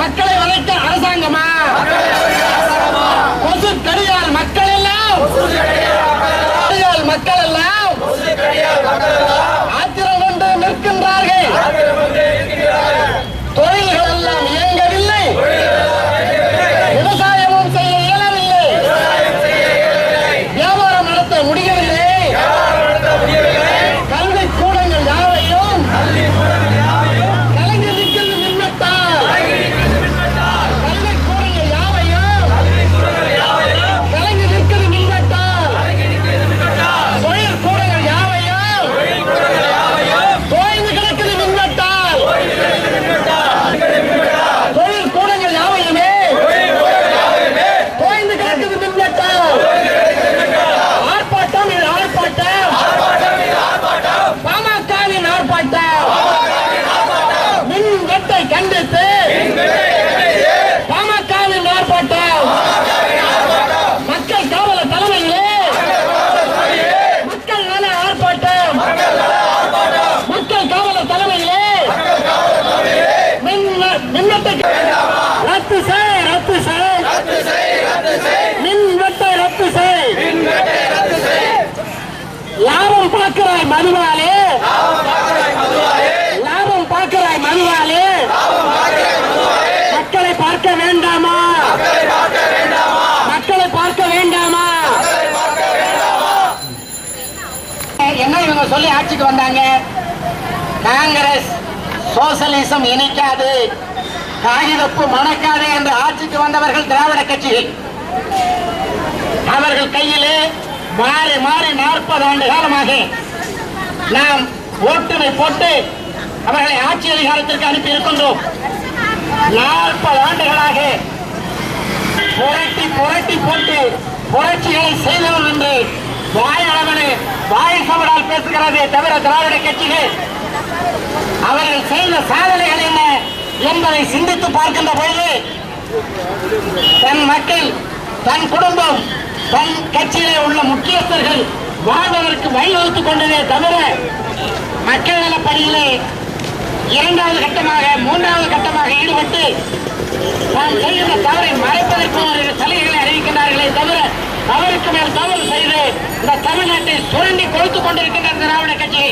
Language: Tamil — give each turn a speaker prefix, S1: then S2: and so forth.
S1: மக்களை வளைக்க அரசாங்கமா? கொசு கடியால் மக்கள் தோய்ந்து கிடக்குது ஆர்ப்பாட்டம். இது ஆர்ப்பாட்டம் பாமகவின் ஆர்ப்பாட்டம் மின் வெட்டை கண்டித்து பாமகவின் ஆர்ப்பாட்டம் மக்கள் காவல தலைமையிலே மக்கள் நல ஆர்ப்பாட்டம் மக்கள் காவல தலைமையிலே மின் மின்வெட்டை ரத்து செய் ரத்து செய் மின் வெட்டை ரத்து செய் லாபம் பார்க்கிறாய் மதுவாலே. லாபம் பார்க்கிறாய் மதுவாலே. மக்களை பார்க்க வேண்டாமா? மக்களை பார்க்க வேண்டாமா? என்ன இவங்க சொல்லி ஆட்சிக்கு வந்தாங்க? காங்கிரஸ் சோசலிசம் இணைக்காது. காகிதப்பு மணக்காது என்று ஆட்சிக்கு வந்தவர்கள் திராவிட கட்சிகள். அவர்கள் கையிலே மாறி மாறி நாற்பது ஆண்டு காலமாக நாம் ஓட்டுமை போட்டு அவர்களை ஆட்சி அதிகாரத்திற்கு அனுப்பி இருக்கின்றோம். நாற்பது ஆண்டுகளாக புரட்டி புரட்டி போட்டு புரட்சிகளை செய்தவர் என்று வாயளவனு வாய் சவடால் பேசுகிறதே தவிர திராவிட கட்சிகள். அவர்கள் செய்த சாதனைகள் என்ன என்பதை சிந்தித்து பார்க்கின்ற பொழுது தன் மக்கள் தன் குடும்பம் தன் கட்சியிலே உள்ள முக்கியஸ்தர்கள் வாழ்வதற்கு வழிவகுத்துக் கொண்டதே தவிர மக்கள் நலப்பணியிலே இரண்டாவது கட்டமாக மூன்றாவது கட்டமாக ஈடுபட்டு நாம் செய்கிற தவறை மறைப்பதற்கு ஒரு சலுகைகளை அறிவிக்கின்றார்களே தவிர அவருக்கு மேல் தவறு செய்து இந்த தமிழ்நாட்டை சுரண்டி கொடுத்துக் கொண்டிருக்கின்ற திராவிட கட்சி